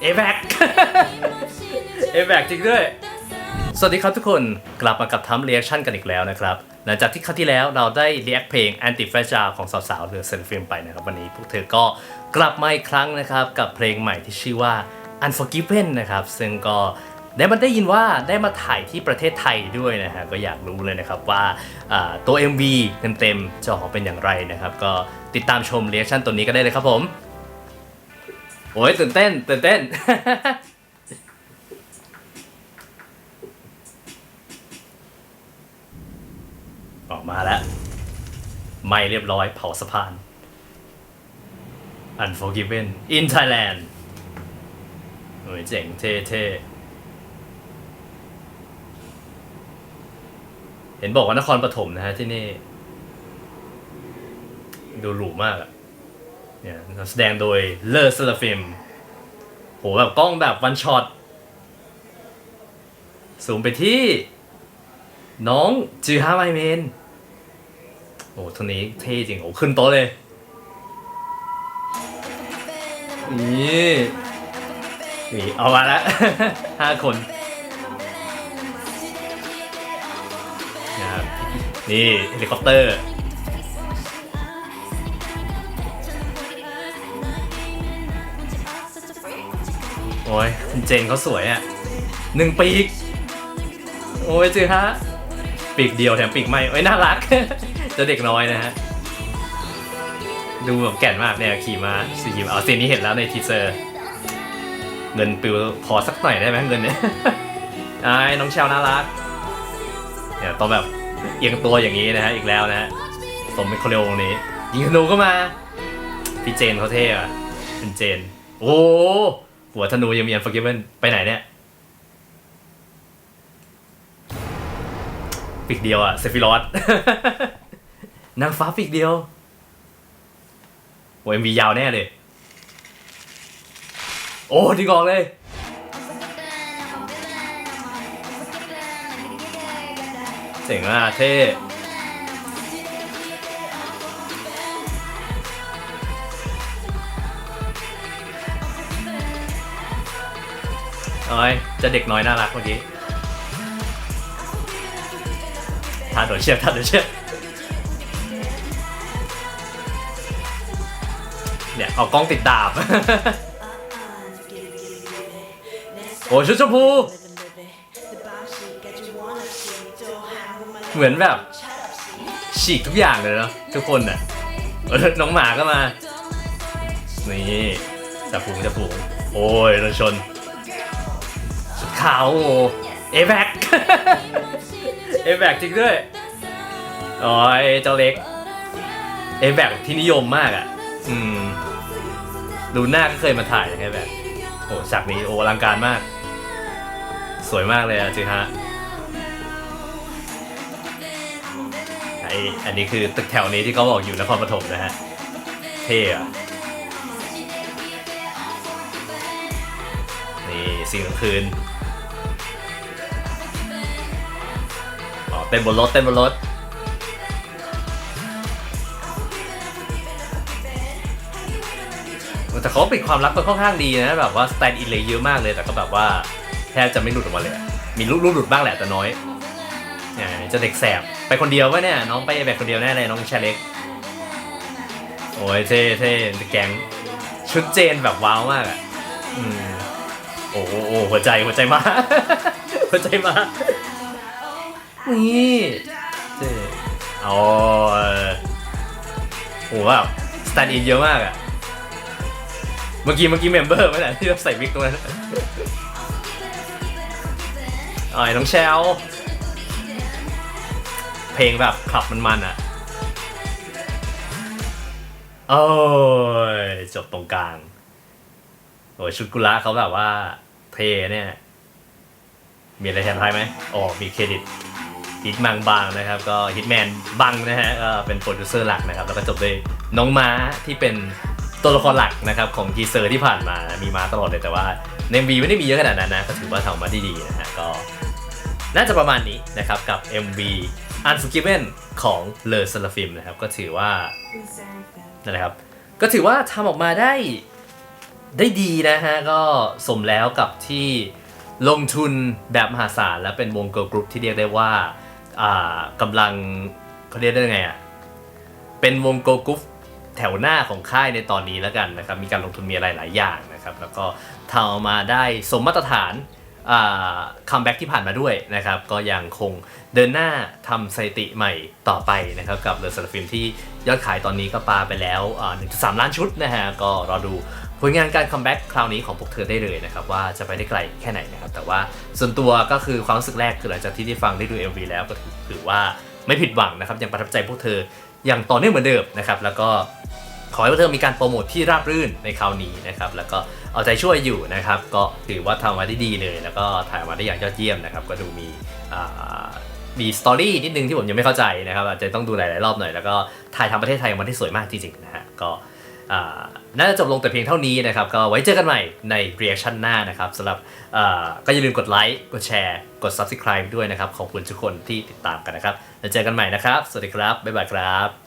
เอแบกเอแบกจริงด้วย สวัสดีครับทุกคนกลับมากับทำเรีแอคชั่นกันอีกแล้วนะครับ หลังจากที่ครั้งที่แล้วเราได้รีแอคเพลง Anti Fragile ของสาวๆเรือเซนฟิล์มไปนะครับ วันนี้พวกเธอก็กลับมาอีกครั้งนะครับ กับเพลงใหม่ที่ชื่อว่า Unforgiven นะครับ ซึ่งก็ได้มาได้ยินว่าได้มาถ่ายที่ประเทศไทยด้วยนะฮะก็อยากรู้เลยนะครับว่าอ่าตัว MV เต็มๆจะออกเป็นอย่างไรนะครับ ก็ติดตามชมรีแอคชั่นตัวนี้ก็ได้เลยครับผม โอ้ยตื่นเต้นตื่นเต้น ออกมาแล้ว ไม่เรียบร้อยเผาสะพาน Unforgiven in Thailand โอ้ยเจ๋งเท่เท่เห็นบอกว่านครปฐมนะฮะที่นี่ ดูหรูมากอะ เนี่ยแสดงโดยเลอร์สลาฟิมโหแบบกล้องแบบวันช็อตสูงไปที่ น้องจือฮาไมเมน โอ้ท่านี้เท่จริง โอ้ขึ้นโต๊ะเลย นี่นี่เอามาแล้วห้าคนนะครับนี่เฮลิคอปเตอร์ โอ้ยคุณเจนเขาสวยอะหนึ่งปีก โอ้ยจือฮะปีกเดียวแถมปีกไม่โอ้ยน่ารัก จะเด็กน้อยนะฮะ ดูแบบแก่นมากเนี่ยขี่มาสีขีเอาซีนนี้เห็นแล้วในทีเซอร์ เงินปิวพอสักหน่อยได้ไหมเงินเนี่ยไอ้น้องแชวน่ารักเนี่ยต้องแบบเอียงตัวอย่างนี้นะฮะอีกแล้วนะฮะสมเป็นโคเรโอตรงนี้ ยิงธนูก็มา พี่เจนเขาเท่อะเป็นเจน โอ้ หัวธนูยังมีอันฟอร์กิเวนไปไหนเนี่ยปีกเดียวอะเซฟิรอสนางฟ้าปีกเดียวโอ้ยมียาวแน่เลย โอ้ดีกออกเลยเจ๋งอะเท่ โอ้ยจะเด็กน้อยน่ารักเมื่อกี้ท่าโดดเชือกท่าโดดเชือกเนี่ย เอากล้องติดดาบ โอ้ชุดชมพู เหมือนแบบ ฉีกทุกอย่างเลยเนาะทุกคนน่ะน้องหมาก็มา นี่จับผูงจับผูงโอ้ยโดนชนาวโอ้เอแบกเอแบกจริงด้วยโอ้ยเจ้าเล็กเอแบกที่นิยมมากอะ อืมดูหน้าก็เคยมาถ่ายเอแบกโอ้ฉากนี้โอ้อลังการมาก สวยมากเลยอะจิฮะไออันนี้คือตึกแถวนี้ที่เขาบอกอยู่นครปฐมนะฮะ เท่อะนี่สิ่งกลางคืน เต้นบนรถเต้นบนรถแต่เขาปิดความลับไปค่อนข้างดีนะแบบว่าสแตนด์อินเลยเยอะมากเลยแต่ก็แบบว่าแทบจะไม่หลุดออกมาเลย มีลูกลูกหลุดบ้างแหละแต่น้อยเนี่ยเจะเด็กแสบไปคนเดียววะเนี่ยน้องไปแบบคนเดียวแน่เลยน้องชาเล็กโอ้ยเท่เท่แกงชุดเจนแบบว้าวมากอะอืมโอ้โหโอ้โหหัวใจหัวใจมาหัวใจมา นี่เท่เอโอ้โหแบบสแตนด์อินเยอะมากอะเมื่อกี้เมื่อกี้เมมเบอร์ไม่ไหนที่เราใส่วิกตรงนั้นอ๋อยน้องแชลเพลงแบบขับมันๆอะโอ้ยจบตรงกลางโอ้ยชุดกุละเขาแบบว่าเทเนี่ย มีอะไรแทนไทายไหมอ๋อมีเครดิต ฮิตมังบางนะครับ ก็ฮิตแมนบังนะฮะก็เป็นโปรดิวเซอร์หลักนะครับ แล้วก็จบด้วยน้องม้าที่เป็นตัวละครหลักนะครับของทีเซอร์ที่ผ่านมามีม้าตลอดเลยแต่ว่าในวีไม่ได้มีเยอะขนาดนั้นนะก็ถือว่าทำมาด้ดีนะฮะก็น่าจะประมาณนี้นะครับกับ MV Unforgiven ของเลอ s ซ r ฟิมนะครับก็ถือว่านั่นแหละครับก็ถือว่าทำออกมาได้ได้ดีนะฮะก็สมแล้วกับที่ลงทุนแบบมหาศาลและเป็นวงเกิร์ลกรุ๊ปที่เรียกได้ว่า กำลังเขาเรียกได้ไงอะเป็นวงเกิร์ลกรุ๊ปแถวหน้าของค่ายในตอนนี้แล้วกันนะครับ มีการลงทุนมีอะไรหลายอย่างนะครับ แล้วก็ทำออกมาได้สมมาตรฐานคัมแบ็กที่ผ่านมาด้วยนะครับ ก็ยังคงเดินหน้าทำสถิติใหม่ต่อไปนะครับกับเดอะซาร์ฟิมที่ยอดขายตอนนี้ก็ปาไปแล้วอ่า1.3 ล้านชุดนะฮะ ก็รอดู ผลงานการคัมแบ็กคราวนี้ของพวกเธอได้เลยนะครับ ว่าจะไปได้ไกลแค่ไหนนะครับ แต่ว่าส่วนตัวก็คือความรู้สึกแรกคือหลังจากที่ได้ฟังได้ดู MV แล้วก็ถือว่าไม่ผิดหวังนะครับยังประทับใจพวกเธออย่างต่อเนื่องเหมือนเดิมนะครับแล้วก็ขอให้พวกเธอมีการโปรโมทที่ราบรื่นในคราวนี้นะครับแล้วก็เอาใจช่วยอยู่นะครับก็ถือว่าทำมาได้ดีเลย แล้วก็ถ่ายมาได้อย่างยอดเยี่ยมนะครับก็ดูมีมีสตอรี่นิดนึงที่ผมยังไม่เข้าใจนะครับอาจจะต้องดูหลายๆรอบหน่อยแล้วก็ถ่ายทำประเทศไทยออกมาได้สวยมากจริงๆนะฮะก็ น่าจะจบลงแต่เพียงเท่านี้นะครับ ก็ไว้เจอกันใหม่ใน reaction หน้านะครับสำหรับก็อย่าลืมกดไลค์กดแชร์กด subscribe ด้วยนะครับ ขอบคุณทุกคนที่ติดตามกันนะครับแล้วเจอกันใหม่นะครับ สวัสดีครับ บ๊ายบายครับ